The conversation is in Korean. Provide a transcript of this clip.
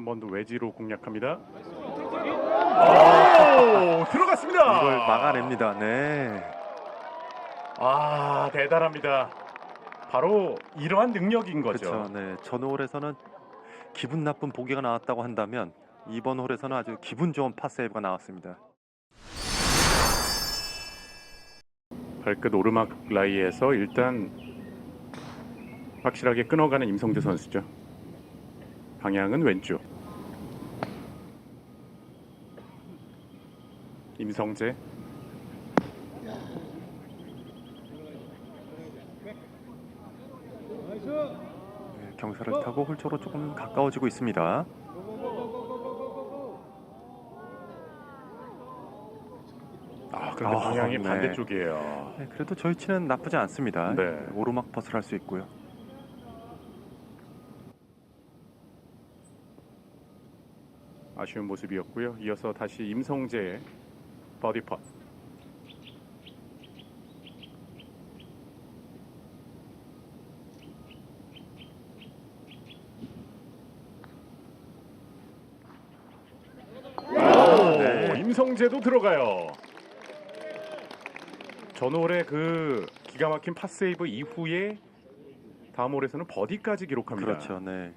한 번 더 외지로 공략합니다. 오, 들어갔습니다. 이걸 막아냅니다. 네. 아, 대단합니다. 바로 이러한 능력인 거죠. 그렇죠. 네. 전 홀에서는 기분 나쁜 보기가 나왔다고 한다면 이번 홀에서는 아주 기분 좋은 파세이브가 나왔습니다. 발끝 오르막 라이에서 일단 확실하게 끊어가는 임성재 선수죠. 방향은 왼쪽. 임성재 네, 경사를 타고 홀 쪽으로 조금 가까워지고 있습니다. 아 그런데 아, 방향이 네. 반대쪽이에요. 네, 그래도 저희 치는 나쁘지 않습니다. 네. 오르막 퍼스를 할수 있고요. 아쉬운 모습이었고요. 이어서 다시 임성재의 버디 네. 임성재도 들어가요. 전홀의 그 기가 막힌 파세이브 이후에 다음 홀에서는 버디까지 기록합니다. 그렇죠. 네.